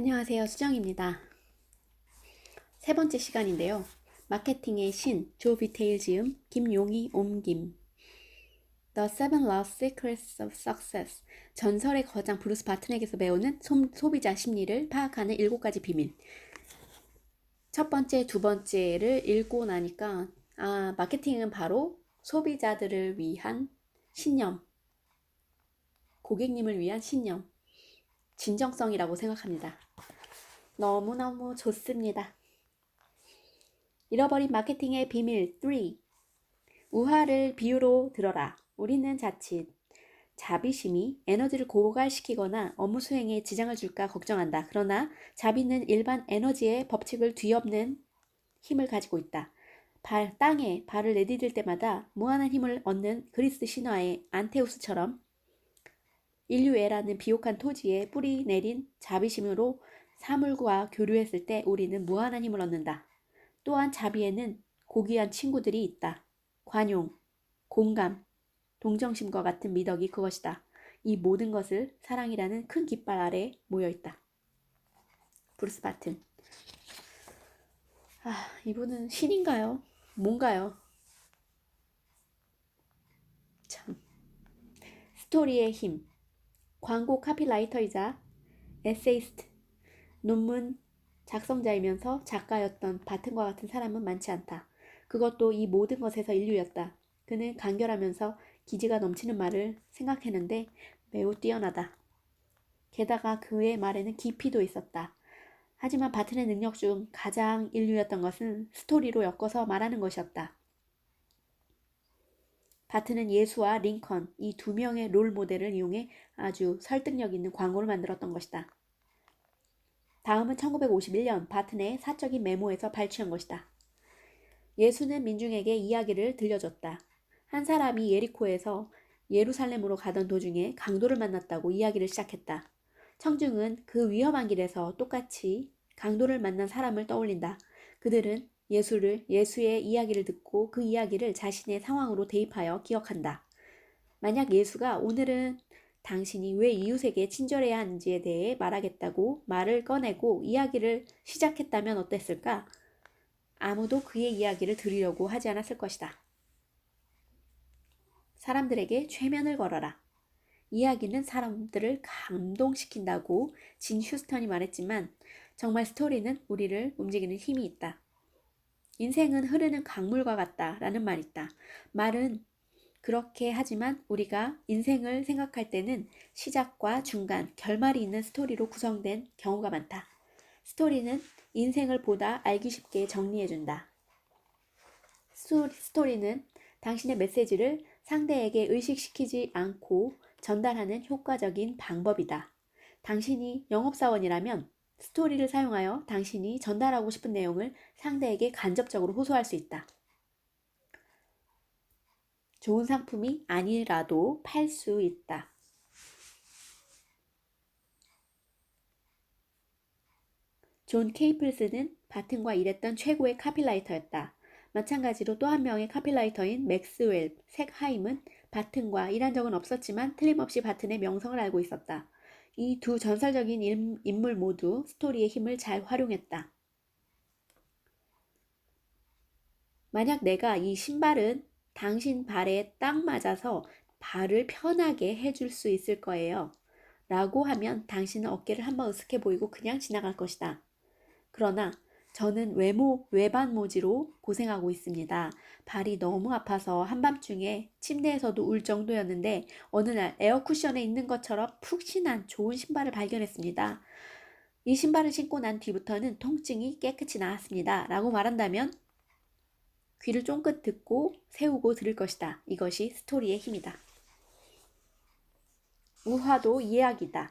안녕하세요. 수정입니다. 세 번째 시간인데요. 마케팅의 신, 조 비테일 지음, 김용희 옴김. The Seven Lost Secrets of Success. 전설의 거장 브루스 바튼에게서 배우는 소, 소비자 심리를 파악하는 일곱 가지 비밀. 첫 번째, 두 번째를 읽고 나니까, 아, 마케팅은 바로 소비자들을 위한 신념. 고객님을 위한 신념. 진정성이라고 생각합니다. 너무너무 좋습니다. 잃어버린 마케팅의 비밀 3. 우화를 비유로 들어라. 우리는 자칫 자비심이 에너지를 고갈시키거나 업무 수행에 지장을 줄까 걱정한다. 그러나 자비는 일반 에너지의 법칙을 뒤엎는 힘을 가지고 있다. 발, 땅에 발을 내디딜 때마다 무한한 힘을 얻는 그리스 신화의 안테우스처럼 인류애라는 비옥한 토지에 뿌리 내린 자비심으로 사물과 교류했을 때 우리는 무한한 힘을 얻는다. 또한 자비에는 고귀한 친구들이 있다. 관용, 공감, 동정심과 같은 미덕이 그것이다. 이 모든 것을 사랑이라는 큰 깃발 아래 모여 있다. 브루스 바튼. 아, 이분은 신인가요? 뭔가요? 참. 스토리의 힘. 광고 카피라이터이자 에세이스트, 논문 작성자이면서 작가였던 바튼과 같은 사람은 많지 않다. 그것도 이 모든 것에서 인류였다. 그는 간결하면서 기지가 넘치는 말을 생각했는데 매우 뛰어나다. 게다가 그의 말에는 깊이도 있었다. 하지만 바튼의 능력 중 가장 인류였던 것은 스토리로 엮어서 말하는 것이었다. 바트는 예수와 링컨 이 두 명의 롤 모델을 이용해 아주 설득력 있는 광고를 만들었던 것이다. 다음은 1951년 바튼의 사적인 메모에서 발췌한 것이다. 예수는 민중에게 이야기를 들려줬다. 한 사람이 예리코에서 예루살렘으로 가던 도중에 강도를 만났다고 이야기를 시작했다. 청중은 그 위험한 길에서 똑같이 강도를 만난 사람을 떠올린다. 그들은 예수를 예수의 이야기를 듣고 그 이야기를 자신의 상황으로 대입하여 기억한다. 만약 예수가 오늘은 당신이 왜 이웃에게 친절해야 하는지에 대해 말하겠다고 말을 꺼내고 이야기를 시작했다면 어땠을까? 아무도 그의 이야기를 들으려고 하지 않았을 것이다. 사람들에게 최면을 걸어라. 이야기는 사람들을 감동시킨다고 진 휴스턴이 말했지만 정말 스토리는 우리를 움직이는 힘이 있다. 인생은 흐르는 강물과 같다라는 말이 있다. 말은 그렇게 하지만 우리가 인생을 생각할 때는 시작과 중간, 결말이 있는 스토리로 구성된 경우가 많다. 스토리는 인생을 보다 알기 쉽게 정리해준다. 스토리는 당신의 메시지를 상대에게 의식시키지 않고 전달하는 효과적인 방법이다. 당신이 영업사원이라면 스토리를 사용하여 당신이 전달하고 싶은 내용을 상대에게 간접적으로 호소할 수 있다. 좋은 상품이 아니라도 팔 수 있다. 존 케이플스는 바튼과 일했던 최고의 카필라이터였다. 마찬가지로 또 한 명의 카필라이터인 맥스웰 색하임은 바튼과 일한 적은 없었지만 틀림없이 바튼의 명성을 알고 있었다. 이 두 전설적인 인물 모두 스토리의 힘을 잘 활용했다. 만약 내가 이 신발은 당신 발에 딱 맞아서 발을 편하게 해줄 수 있을 거예요. 라고 하면 당신은 어깨를 한번 으쓱해 보이고 그냥 지나갈 것이다. 그러나 저는 외모, 외반 모지로 고생하고 있습니다. 발이 너무 아파서 한밤중에 침대에서도 울 정도였는데 어느 날 에어쿠션에 있는 것처럼 푹신한 좋은 신발을 발견했습니다. 이 신발을 신고 난 뒤부터는 통증이 깨끗이 나았습니다. 라고 말한다면 귀를 쫑긋 듣고 세우고 들을 것이다. 이것이 스토리의 힘이다. 우화도 이야기다.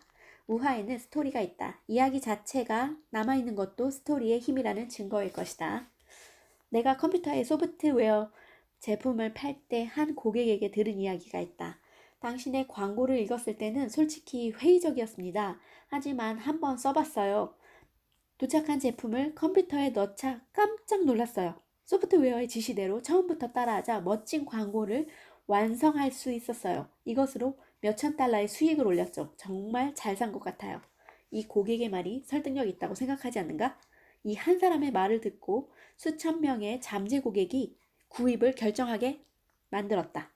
우화에는 스토리가 있다. 이야기 자체가 남아있는 것도 스토리의 힘이라는 증거일 것이다. 내가 컴퓨터에 소프트웨어 제품을 팔 때 한 고객에게 들은 이야기가 있다. 당신의 광고를 읽었을 때는 솔직히 회의적이었습니다. 하지만 한번 써봤어요. 도착한 제품을 컴퓨터에 넣자 깜짝 놀랐어요. 소프트웨어의 지시대로 처음부터 따라하자 멋진 광고를 완성할 수 있었어요. 이것으로 몇천 달러의 수익을 올렸죠. 정말 잘 산 것 같아요. 이 고객의 말이 설득력 있다고 생각하지 않는가? 이 한 사람의 말을 듣고 수천 명의 잠재 고객이 구입을 결정하게 만들었다.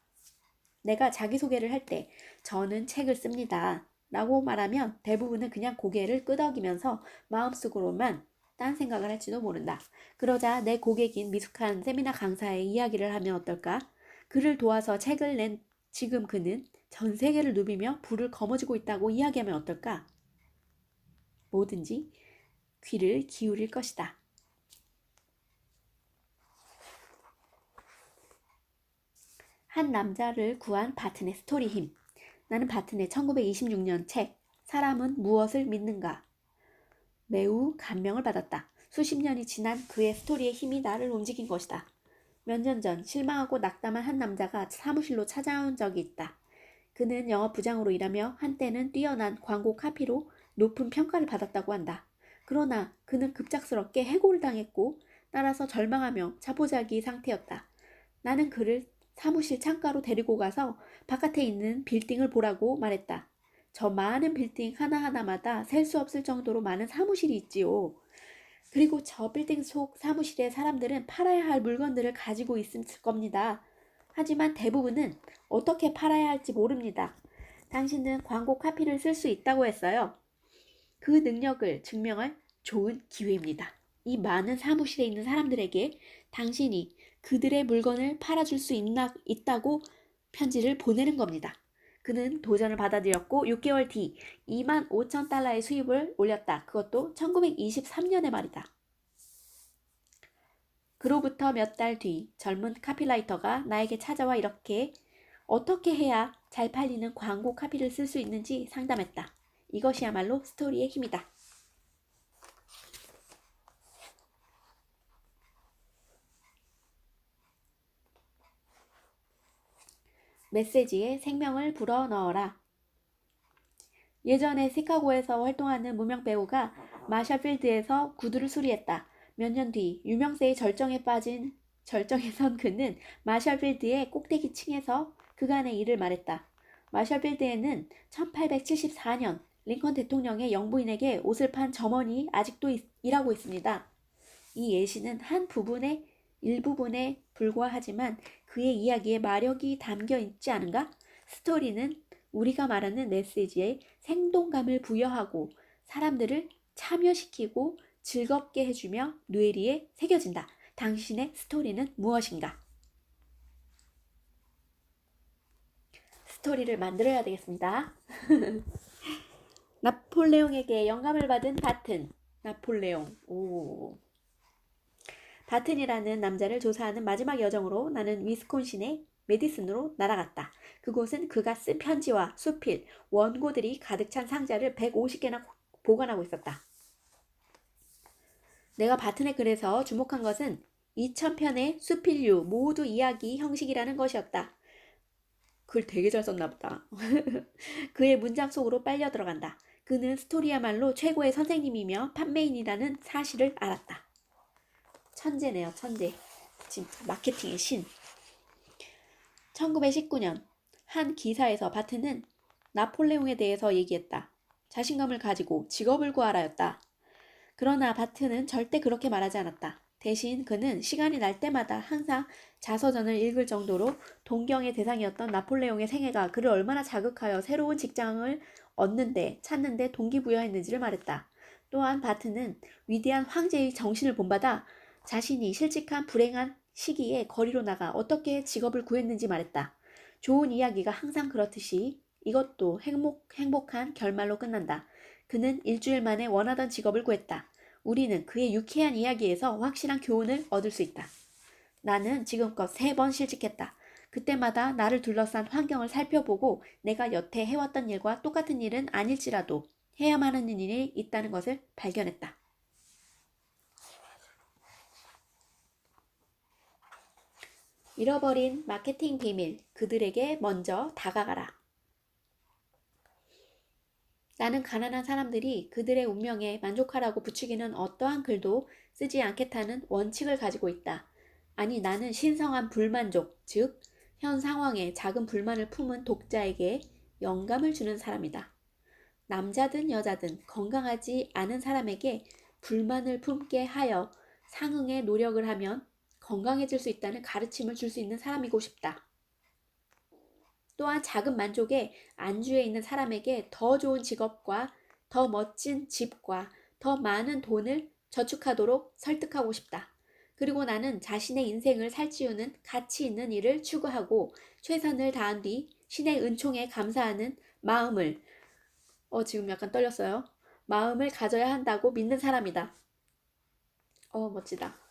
내가 자기소개를 할 때 저는 책을 씁니다. 라고 말하면 대부분은 그냥 고개를 끄덕이면서 마음속으로만 딴 생각을 할지도 모른다. 그러자 내 고객인 미숙한 세미나 강사의 이야기를 하면 어떨까? 그를 도와서 책을 낸 지금 그는 전 세계를 누비며 불을 거머쥐고 있다고 이야기하면 어떨까? 뭐든지 귀를 기울일 것이다. 한 남자를 구한 바튼의 스토리 힘. 나는 바튼의 1926년 책 사람은 무엇을 믿는가 매우 감명을 받았다. 수십 년이 지난 그의 스토리의 힘이 나를 움직인 것이다. 몇 년 전 실망하고 낙담한 한 남자가 사무실로 찾아온 적이 있다. 그는 영업 부장으로 일하며 한때는 뛰어난 광고 카피로 높은 평가를 받았다고 한다. 그러나 그는 급작스럽게 해고를 당했고 따라서 절망하며 자포자기 상태였다. 나는 그를 사무실 창가로 데리고 가서 바깥에 있는 빌딩을 보라고 말했다. 저 많은 빌딩 하나하나마다 셀 수 없을 정도로 많은 사무실이 있지요. 그리고 저 빌딩 속 사무실의 사람들은 팔아야 할 물건들을 가지고 있을 겁니다. 하지만 대부분은 어떻게 팔아야 할지 모릅니다. 당신은 광고 카피를 쓸 수 있다고 했어요. 그 능력을 증명할 좋은 기회입니다. 이 많은 사무실에 있는 사람들에게 당신이 그들의 물건을 팔아줄 수 있나, 있다고 편지를 보내는 겁니다. 그는 도전을 받아들였고 6개월 뒤 2만 5천 달러의 수입을 올렸다. 그것도 1923년의 말이다. 그로부터 몇 달 뒤 젊은 카피라이터가 나에게 찾아와 이렇게 어떻게 해야 잘 팔리는 광고 카피를 쓸 수 있는지 상담했다. 이것이야말로 스토리의 힘이다. 메시지에 생명을 불어넣어라. 예전에 시카고에서 활동하는 무명 배우가 마샤 필드에서 구두를 수리했다. 몇 년 뒤 유명세의 절정에 빠진 절정에 선 그는 마샬 필드의 꼭대기 층에서 그간의 일을 말했다. 마샬 필드에는 1874년 링컨 대통령의 영부인에게 옷을 판 점원이 아직도 있, 일하고 있습니다. 이 예시는 한 부분의 일부분에 불과하지만 그의 이야기에 마력이 담겨 있지 않은가? 스토리는 우리가 말하는 메시지에 생동감을 부여하고 사람들을 참여시키고 즐겁게 해주며 뇌리에 새겨진다. 당신의 스토리는 무엇인가? 스토리를 만들어야 되겠습니다. 나폴레옹에게 영감을 받은 바튼. 나폴레옹. 오. 바튼이라는 남자를 조사하는 마지막 여정으로 나는 위스콘신의 메디슨으로 날아갔다. 그곳은 그가 쓴 편지와 수필, 원고들이 가득 찬 상자를 150개나 보관하고 있었다. 내가 바튼의 글에서 주목한 것은 2000편의 수필류 모두 이야기 형식이라는 것이었다. 글 되게 잘 썼나 보다. 그의 문장 속으로 빨려 들어간다. 그는 스토리야말로 최고의 선생님이며 판매인이라는 사실을 알았다. 천재네요, 천재. 진짜 마케팅의 신. 1919년 한 기사에서 바트는 나폴레옹에 대해서 얘기했다. 자신감을 가지고 직업을 구하라였다. 그러나 바트는 절대 그렇게 말하지 않았다. 대신 그는 시간이 날 때마다 항상 자서전을 읽을 정도로 동경의 대상이었던 나폴레옹의 생애가 그를 얼마나 자극하여 새로운 직장을 얻는데 찾는데 동기부여했는지를 말했다. 또한 바트는 위대한 황제의 정신을 본받아 자신이 실직한 불행한 시기에 거리로 나가 어떻게 직업을 구했는지 말했다. 좋은 이야기가 항상 그렇듯이 이것도 행복, 행복한 결말로 끝난다. 그는 일주일 만에 원하던 직업을 구했다. 우리는 그의 유쾌한 이야기에서 확실한 교훈을 얻을 수 있다. 나는 지금껏 세 번 실직했다. 그때마다 나를 둘러싼 환경을 살펴보고 내가 여태 해왔던 일과 똑같은 일은 아닐지라도 해야만 하는 일이 있다는 것을 발견했다. 잃어버린 마케팅 비밀, 그들에게 먼저 다가가라. 나는 가난한 사람들이 그들의 운명에 만족하라고 부추기는 어떠한 글도 쓰지 않겠다는 원칙을 가지고 있다. 아니, 나는 신성한 불만족, 즉, 현 상황에 작은 불만을 품은 독자에게 영감을 주는 사람이다. 남자든 여자든 건강하지 않은 사람에게 불만을 품게 하여 상응에 노력을 하면 건강해질 수 있다는 가르침을 줄 수 있는 사람이고 싶다. 또한 작은 만족에 안주해 있는 사람에게 더 좋은 직업과 더 멋진 집과 더 많은 돈을 저축하도록 설득하고 싶다. 그리고 나는 자신의 인생을 살찌우는 가치 있는 일을 추구하고 최선을 다한 뒤 신의 은총에 감사하는 마음을 어 지금 약간 떨렸어요. 마음을 가져야 한다고 믿는 사람이다. 어 멋지다.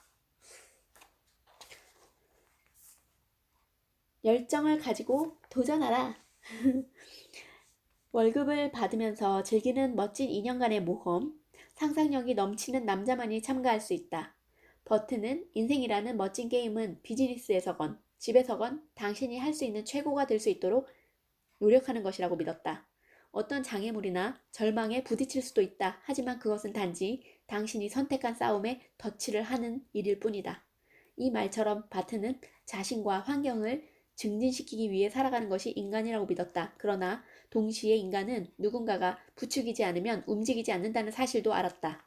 열정을 가지고 도전하라. 월급을 받으면서 즐기는 멋진 2년간의 모험, 상상력이 넘치는 남자만이 참가할 수 있다. 버튼은 인생이라는 멋진 게임은 비즈니스에서건 집에서건 당신이 할 수 있는 최고가 될 수 있도록 노력하는 것이라고 믿었다. 어떤 장애물이나 절망에 부딪힐 수도 있다. 하지만 그것은 단지 당신이 선택한 싸움에 덧칠을 하는 일일 뿐이다. 이 말처럼 바트는 자신과 환경을 증진시키기 위해 살아가는 것이 인간이라고 믿었다. 그러나 동시에 인간은 누군가가 부추기지 않으면 움직이지 않는다는 사실도 알았다.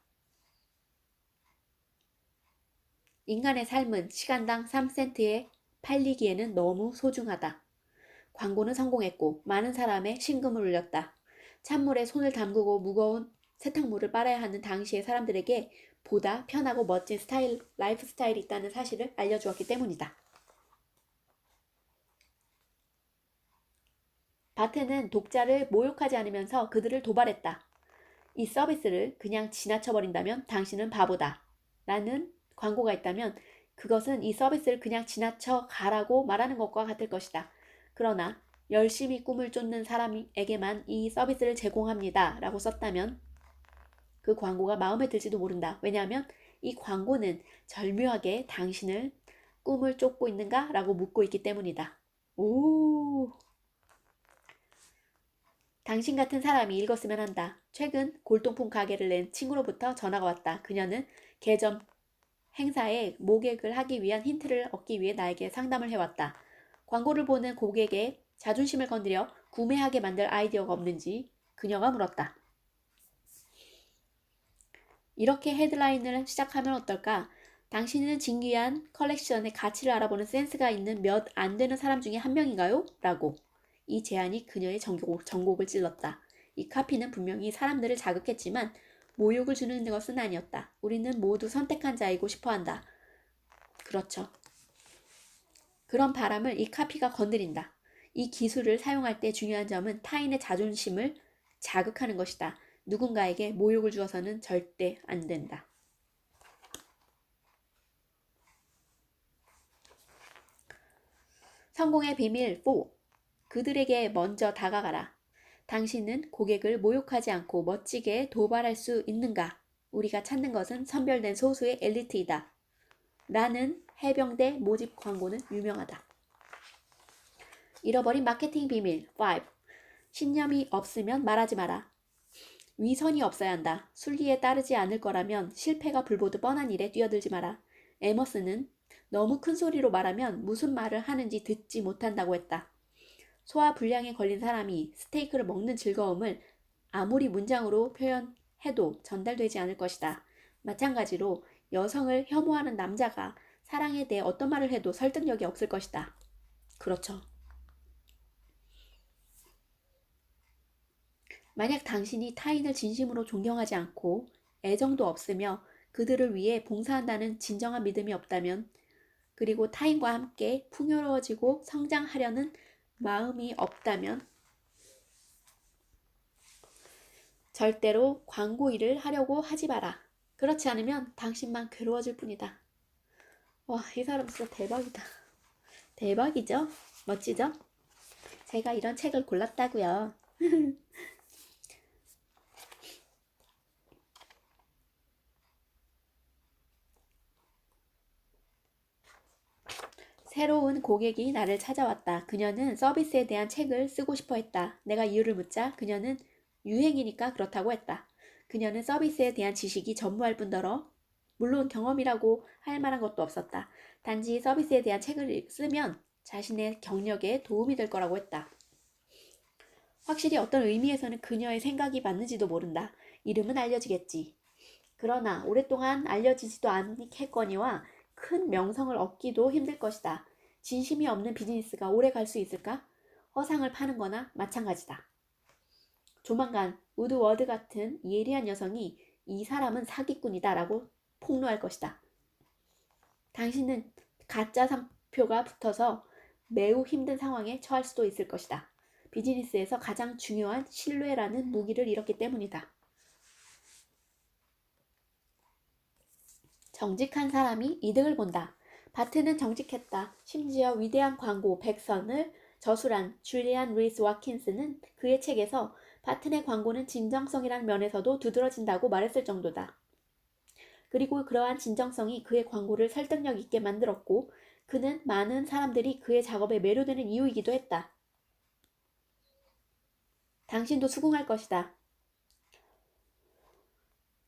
인간의 삶은 시간당 3센트에 팔리기에는 너무 소중하다. 광고는 성공했고 많은 사람의 신금을 울렸다. 찬물에 손을 담그고 무거운 세탁물을 빨아야 하는 당시의 사람들에게 보다 편하고 멋진 스타일, 라이프 스타일이 있다는 사실을 알려주었기 때문이다. 바트는 독자를 모욕하지 않으면서 그들을 도발했다. 이 서비스를 그냥 지나쳐버린다면 당신은 바보다. 라는 광고가 있다면 그것은 이 서비스를 그냥 지나쳐 가라고 말하는 것과 같을 것이다. 그러나 열심히 꿈을 쫓는 사람에게만 이 서비스를 제공합니다. 라고 썼다면 그 광고가 마음에 들지도 모른다. 왜냐하면 이 광고는 절묘하게 당신을 꿈을 쫓고 있는가? 라고 묻고 있기 때문이다. 오. 당신 같은 사람이 읽었으면 한다. 최근 골동품 가게를 낸 친구로부터 전화가 왔다. 그녀는 개점 행사에 모객을 하기 위한 힌트를 얻기 위해 나에게 상담을 해왔다. 광고를 보는 고객의 자존심을 건드려 구매하게 만들 아이디어가 없는지 그녀가 물었다. 이렇게 헤드라인을 시작하면 어떨까? 당신은 진귀한 컬렉션의 가치를 알아보는 센스가 있는 몇 안 되는 사람 중에 한 명인가요? 라고. 이 제안이 그녀의 전곡, 전곡을 찔렀다. 이 카피는 분명히 사람들을 자극했지만 모욕을 주는 것은 아니었다. 우리는 모두 선택한 자이고 싶어 한다. 그렇죠. 그런 바람을 이 카피가 건드린다. 이 기술을 사용할 때 중요한 점은 타인의 자존심을 자극하는 것이다. 누군가에게 모욕을 주어서는 절대 안 된다. 성공의 비밀 4. 그들에게 먼저 다가가라. 당신은 고객을 모욕하지 않고 멋지게 도발할 수 있는가? 우리가 찾는 것은 선별된 소수의 엘리트이다. 라는 해병대 모집 광고는 유명하다. 잃어버린 마케팅 비밀 5. 신념이 없으면 말하지 마라. 위선이 없어야 한다. 순리에 따르지 않을 거라면 실패가 불보듯 뻔한 일에 뛰어들지 마라. 에머스는 너무 큰 소리로 말하면 무슨 말을 하는지 듣지 못한다고 했다. 소화 불량에 걸린 사람이 스테이크를 먹는 즐거움을 아무리 문장으로 표현해도 전달되지 않을 것이다. 마찬가지로 여성을 혐오하는 남자가 사랑에 대해 어떤 말을 해도 설득력이 없을 것이다. 그렇죠. 만약 당신이 타인을 진심으로 존경하지 않고 애정도 없으며 그들을 위해 봉사한다는 진정한 믿음이 없다면 그리고 타인과 함께 풍요로워지고 성장하려는 마음이 없다면 절대로 광고 일을 하려고 하지 마라. 그렇지 않으면 당신만 괴로워질 뿐이다. 와, 이 사람 진짜 대박이다. 대박이죠? 멋지죠? 제가 이런 책을 골랐다고요. 새로운 고객이 나를 찾아왔다. 그녀는 서비스에 대한 책을 쓰고 싶어 했다. 내가 이유를 묻자 그녀는 유행이니까 그렇다고 했다. 그녀는 서비스에 대한 지식이 전무할 뿐더러 물론 경험이라고 할 만한 것도 없었다. 단지 서비스에 대한 책을 쓰면 자신의 경력에 도움이 될 거라고 했다. 확실히 어떤 의미에서는 그녀의 생각이 맞는지도 모른다. 이름은 알려지겠지. 그러나 오랫동안 알려지지도 않겠거니와 큰 명성을 얻기도 힘들 것이다. 진심이 없는 비즈니스가 오래 갈 수 있을까? 허상을 파는 거나 마찬가지다. 조만간 우드워드 같은 예리한 여성이 이 사람은 사기꾼이다 라고 폭로할 것이다. 당신은 가짜 상표가 붙어서 매우 힘든 상황에 처할 수도 있을 것이다. 비즈니스에서 가장 중요한 신뢰라는 무기를 잃었기 때문이다. 정직한 사람이 이득을 본다. 바트는 정직했다. 심지어 위대한 광고 백선을 저술한 줄리안 루이스 와킨스는 그의 책에서 바튼의 광고는 진정성이란 면에서도 두드러진다고 말했을 정도다. 그리고 그러한 진정성이 그의 광고를 설득력 있게 만들었고 그는 많은 사람들이 그의 작업에 매료되는 이유이기도 했다. 당신도 수긍할 것이다.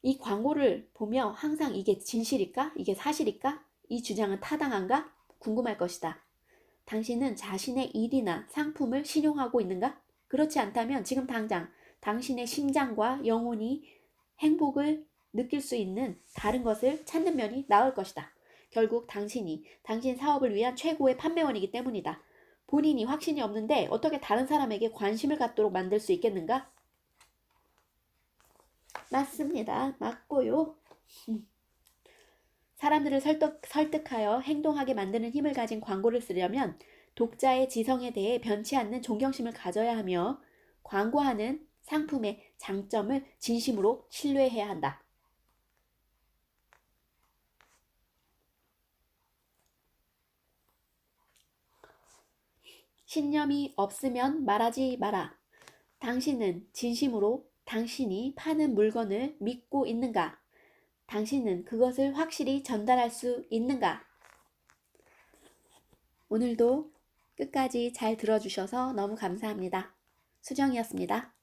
이 광고를 보며 항상 이게 진실일까? 이게 사실일까? 이 주장은 타당한가? 궁금할 것이다. 당신은 자신의 일이나 상품을 신용하고 있는가? 그렇지 않다면 지금 당장 당신의 심장과 영혼이 행복을 느낄 수 있는 다른 것을 찾는 면이 나을 것이다. 결국 당신이 당신 사업을 위한 최고의 판매원이기 때문이다. 본인이 확신이 없는데 어떻게 다른 사람에게 관심을 갖도록 만들 수 있겠는가? 맞습니다. 맞고요. 사람들을 설득, 설득하여 행동하게 만드는 힘을 가진 광고를 쓰려면 독자의 지성에 대해 변치 않는 존경심을 가져야 하며 광고하는 상품의 장점을 진심으로 신뢰해야 한다. 신념이 없으면 말하지 마라. 당신은 진심으로 당신이 파는 물건을 믿고 있는가? 당신은 그것을 확실히 전달할 수 있는가? 오늘도 끝까지 잘 들어주셔서 너무 감사합니다. 수정이었습니다.